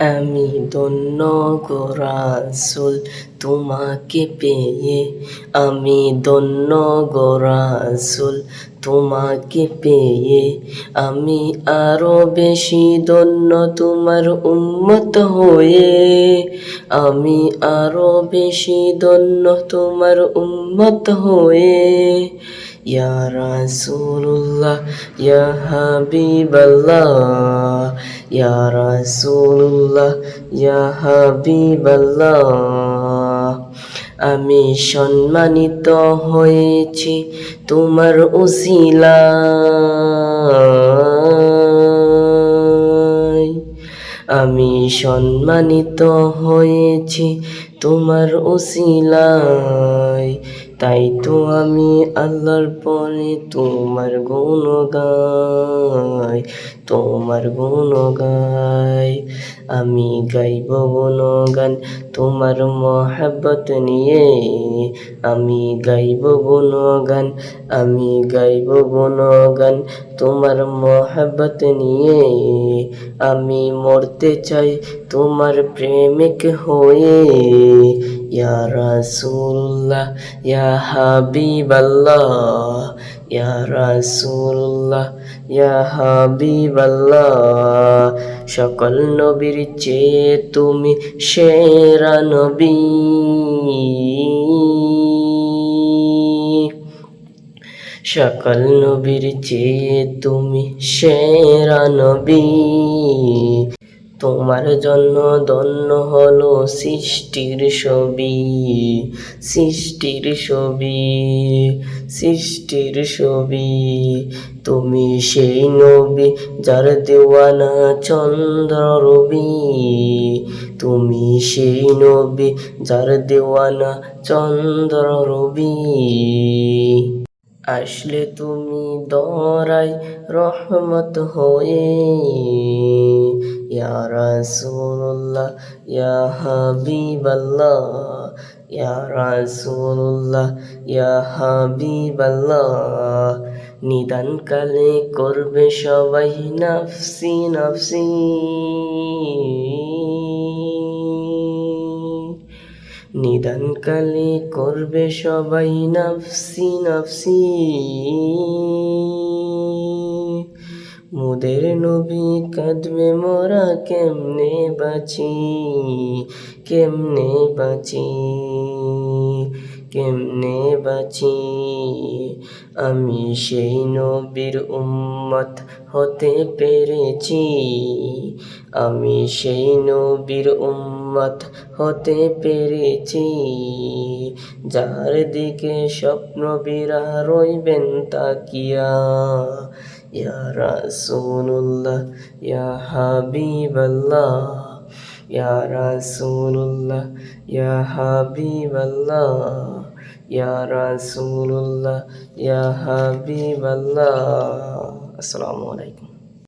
আমি ধন্য গো রাসুল তোমাকে পেয়ে। আমি ধন্য গো রাসুল তোমাকে পেয়ে। আমি আরও বেশি ধন্য তোমার উম্মত হয়ে। আমি আরও বেশি ধন্য তোমার উম্মত হয়ে। ইয়া রাসূলুল্লাহ ইয়া হাবিবাল্লাহ ইয়া রাসূলুল্লাহ ইয়া হাবিবাল্লাহ আমি সম্মানিত হয়েছি তোমার উসিলায়। আমি সম্মানিত হয়েছি তোমার উসিলায়। তাই তো আমি আল্লাহর পরে তোমার গুণ গাই তোমার গুণ গাই আমি গাইব গুণগান তোমার মহাব্বত নিয়ে। আমি গাইব গুণগান, আমি গাইব গুণগান তোমার মহাব্বত নিয়ে। আমি মরতে চাই তোমার প্রেমিক হয়ে। ইয়া রাসূলুল্লাহ ইয়া হাবিবাল্লাহ ইয়া রাসূলুল্লাহ ইয়া হাবিবাল্লাহ সকল নবীর চেয়ে তুমি সেরা নবী। সকল নবীর চেয়ে তুমি সেরা নবী। তোমার জন্য ধন্য হলো সৃষ্টির ছবি সৃষ্টির ছবি সৃষ্টির ছবি। তুমি সেই নবী যার দেওয়ানা চন্দ্র রবি। তুমি সেই নবী যার দেওয়ানা চন্দ্র রবি। আসলে তুমি দরাই রহমত হয়ে ইয়া রাসূলুল্লাহ ইয়া হাবিবাল্লাহ ইয়া রাসূলুল্লাহ ইয়া হাবিবাল্লাহ নিদান কালে করবে সবাই নাফসি নাফসি। নিদান কালে করবে সবাই নাফসি নাফসি। মোদের নবী কাঁদবে মোরা কেমনে বাঁচি কেমনে বাঁচি? কেমনে বাঁচি। আমি সেই নবীর উম্মত হতে পেরেছি। আমি সেই নবীর উম্মত হতে পেরেছি। যার দিকে স্বপ্ন বিরা রইবেন তাকিয়া। ইয়া রাসূলুল্লাহ, ইয়া হাবিবাল্লাহ। ইয়া রাসূলুল্লাহ ইয়া হাবিবাল্লাহ ইয়া রাসূলুল্লাহ ইয়া হাবিবাল্লাহ আসসালামু আলাইকুম